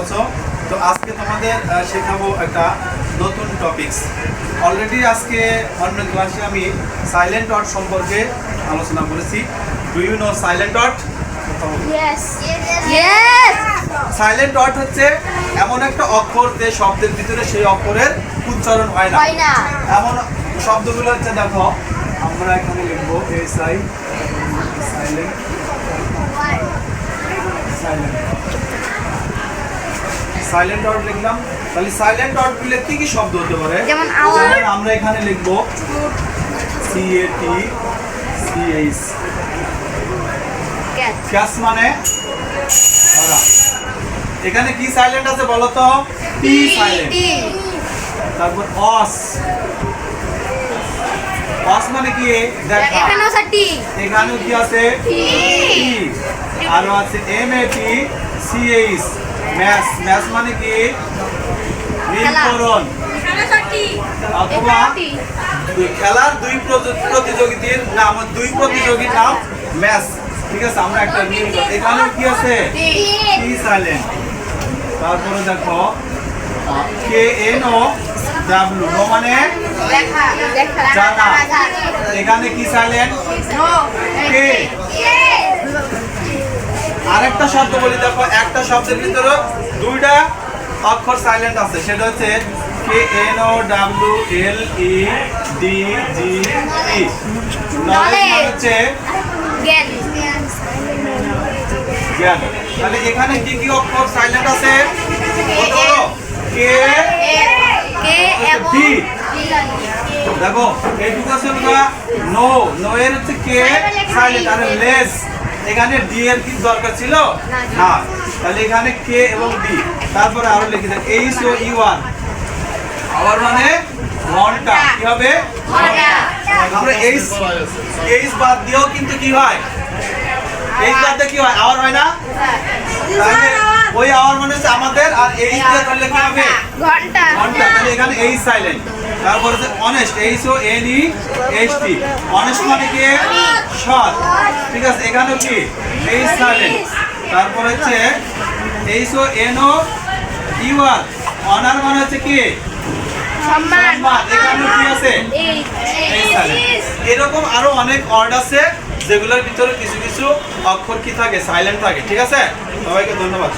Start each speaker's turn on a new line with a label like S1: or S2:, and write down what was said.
S1: আছো তো আজকে তোমাদের শেখাবো একটা নতুন টপিকস অলরেডি আজকে অন্য ক্লাসে আমি সাইলেন্ট ডট সম্পর্কে আলোচনা করেছি। Do you know silent dot. Silent dot হচ্ছে এমন একটা অক্ষর যে শব্দের ভিতরে সেই অক্ষরের উচ্চারণ হয় না। এমন শব্দগুলো হচ্ছে দেখো আমরা এখানে লিখব S I silent silent dot লিখলাম তাহলে সাইলেন্ট ডটগুলো কি কি শব্দ হতে পারে
S2: যেমন
S1: আমরা এখানে লিখব C A T C H. Cash মানে ধরা। এখানে কি সাইলেন্ট আছে বলো তো টি সাইলেন্ট. তারপর অস অস মানে কি দেখা
S2: এখানেও আছে T.
S1: এখানেও কি আছে
S2: T.
S1: আরও আছে M A T C H math math মানে কি? নীলকরণ অথবা খেলার দুই প্রতি- প্রতিযোগিতার নাম দুই প্রতিযোগীর নাম ম্যাচ। ঠিক আছে আমরা একটা করি। এখানেও কি আছে. টি সাইলেন্ট তারপরে দেখো K N O W. Know মানে? জানা। এখানে কি সাইলেন্ট কে? আরেকটা শব্দ বলি দেখো একটা শব্দের ভিতরে দুইটা অক্ষর সাইলেন্ট আছে। সেটা হচ্ছে K N O W L E D G E knowledge হচ্ছে
S2: জ্ঞান।
S1: জ্ঞান। তাহলে এখানে কি কি অক্ষর সাইলেন্ট আছে? কে
S2: কে এবং
S1: দেখো এইটুকু আছে নো নো এর হচ্ছে কে সাইলেন্ট আর লেস এখানে ডি এর কি দরকার ছিল? না তাহলে এখানে কে এবং ডি তারপরে আরও লিখে দেন। এইচ ও ইউ আর আবার মানে ঘণ্টা। কি হবে? আমরা এইচ এইচ বাদ দিয়েও কিন্তু কি হয়? এইচ বাদ দিয়ে কি হয়? আওয়ার হয় না? তাহলে ওই আওয়ার মানে হচ্ছে আমাদের আর এইচ দিয়ে করলে কি হবে?
S2: ঘণ্টা।
S1: ঘণ্টা। তাহলে এখানে এইচ সাইলেন্ট তারপর হচ্ছে honest H O N E S T honest মানে কি? সৎ। ঠিক আছে এখানেও কি? এইচ সাইলেন্ট তারপর হচ্ছে H O N O U R honour মানে হচ্ছে কি? এরকম আরও অনেক ওয়ার্ড আছে যেগুলোর ভিতরে কিছু কিছু অক্ষর কি থাকে? সাইলেন্ট থাকে। ঠিক আছে? সবাইকে ধন্যবাদ।